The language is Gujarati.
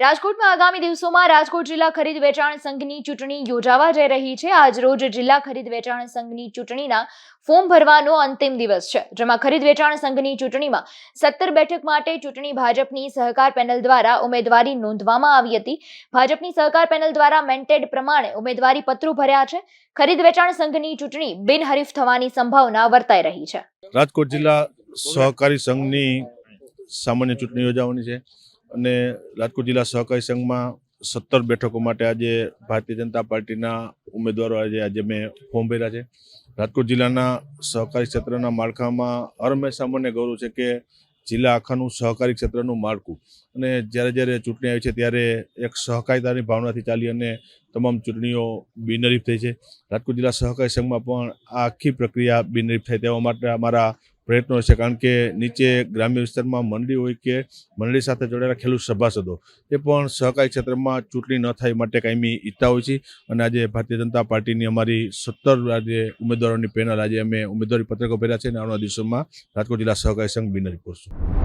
રાજકોટમાં આગામી દિવસોમાં રાજકોટ જિલ્લા ખરીદ વેચાણ સંઘની ચૂંટણી યોજાવા જઈ રહી છે. આજ રોજ જિલ્લા ખરીદ વેચાણ સંઘની ચૂંટણીના ફોર્મ ભરવાનો અંતિમ દિવસ છે. જેમાં ખરીદ વેચાણ સંઘની ચૂંટણીમાં સત્તર બેઠક માટે ચૂંટણી ભાજપની સહકાર પેનલ દ્વારા ઉમેદવારી નોંધવામાં આવી હતી. ભાજપની સહકાર પેનલ દ્વારા મેન્ટેડ પ્રમાણે ઉમેદવારી પત્રો ભર્યા છે. ખરીદ વેચાણ સંઘની ચૂંટણી બિનહરીફ થવાની સંભાવના વર્તાઈ રહી છે. રાજકોટ જિલ્લા સહકારી સંઘની સામાન્ય ચૂંટણી યોજાવાની છે. અને રાજકોટ જિલ્લા સહકારી સંઘમાં સત્તર બેઠકો માટે આજે ભારતીય જનતા પાર્ટીના ઉમેદવારો આજે આજે મેં ફોર્મ ભર્યા છે. રાજકોટ જિલ્લાના સહકારી ક્ષેત્રના માળખામાં હર હંમેશા મને ગૌરવ છે કે જિલ્લા આખાનું સહકારી ક્ષેત્રનું માળખું. અને જ્યારે જ્યારે ચૂંટણી આવી છે ત્યારે એક સહકારિતાની ભાવનાથી ચાલી અને તમામ ચૂંટણીઓ બિનરીફ થઈ છે. રાજકોટ જિલ્લા સહકારી સંઘમાં પણ આ આખી પ્રક્રિયા બિનરીફ થાય તેવા માટે અમારા પ્રયત્નો છે કારણ કે નીચે ગ્રામ્ય વિસ્તારમાં મંડળી હોય કે મંડળી સાથે જોડાયેલા ખેડૂત સભાસદો, એ પણ સહકારી ક્ષેત્રમાં ચૂંટણી ન થાય માટે કાયમી ઈચ્છતા હોય છે. અને આજે ભારતીય જનતા પાર્ટીની અમારી સત્તર આજે ઉમેદવારોની પેનલ, આજે અમે ઉમેદવારી પત્રકો ભર્યા છે અને આવનારા દિવસોમાં રાજકોટ જિલ્લા સહકારી સંઘ બિનરી કરશું